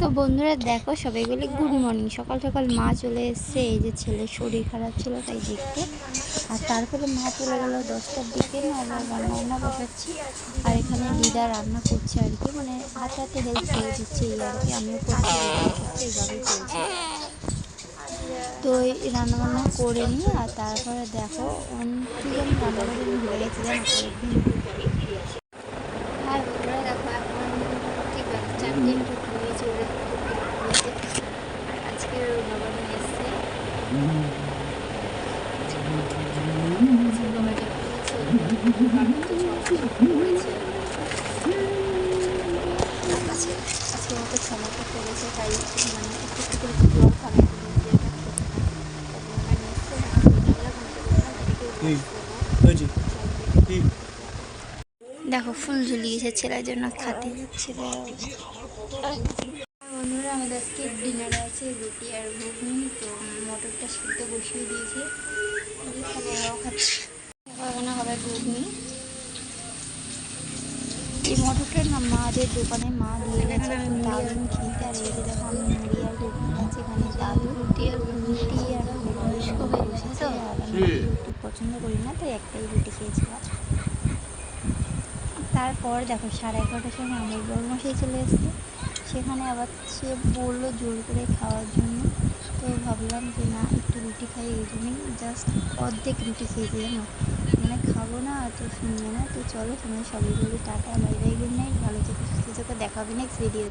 তো বন্ধুরা দেখো সবাই বলে গুড মর্নিং সকাল সকাল মা চলে এসছে এই যে ছেলে শরীর খারাপ ছিল তাই দেখতে। আর তারপরে মা চলে গেল দশটার দিকে আমরা রান্না বান্না বসাচ্ছি। আর এখানে দিদা রান্না করছে আর কি মানে হাতে হাতে হেল্প করে দিচ্ছে এই আর কি আমিও করছি দিদাও করছে, তো এই রান্নাবান্না করে নিই আর তারপরে দেখো রান্না করে আমি ভুলে গেছি দিন আর আজকে বাবা নিয়ে এসছে। আজকে মতো ছমাটা করেছে তাই মানে একটু একটু করে দেখো ফুল ঝুলিয়েছে ছেলের জন্য খাতে যাচ্ছিল বন্ধুরা আমাদের আজকে ডিনারে আছে রুটি আর ঘুগনি তো মটরটা সিদ্ধ বসিয়ে দিয়েছি। এখানে হবে ঘুগনি। এই মটরটা না মাদের দোকানে মা দিয়ে গেছে দারুণ খেতে। আর এই দেখো আমি মুড়ি আর ঘুগনি আছে এখানে দাদু রুটি আর রুটি আর বয়স্ক হয়ে বসেছে আর আমি রুটি পছন্দ করি না তাই একটাই রুটি খেয়েছিলাম তারপর দেখো সাড়ে এগারোটার সময় আমার বড় মশাই চলে এসছে। সেখানে আবার সে বলল জোর করে খাওয়ার জন্য। তো ভাবলাম যে না, একটু রুটি খাই, এই জন্যই জাস্ট অর্ধেক রুটি খেয়েছি, জানো? মানে খাব না, তো শুনবে না। তো চলো তোমার সবাই বলি, tata bye bye good night ভালো থেকে, সুস্থ থেকে দেখাবে নেক্সট ভিডিও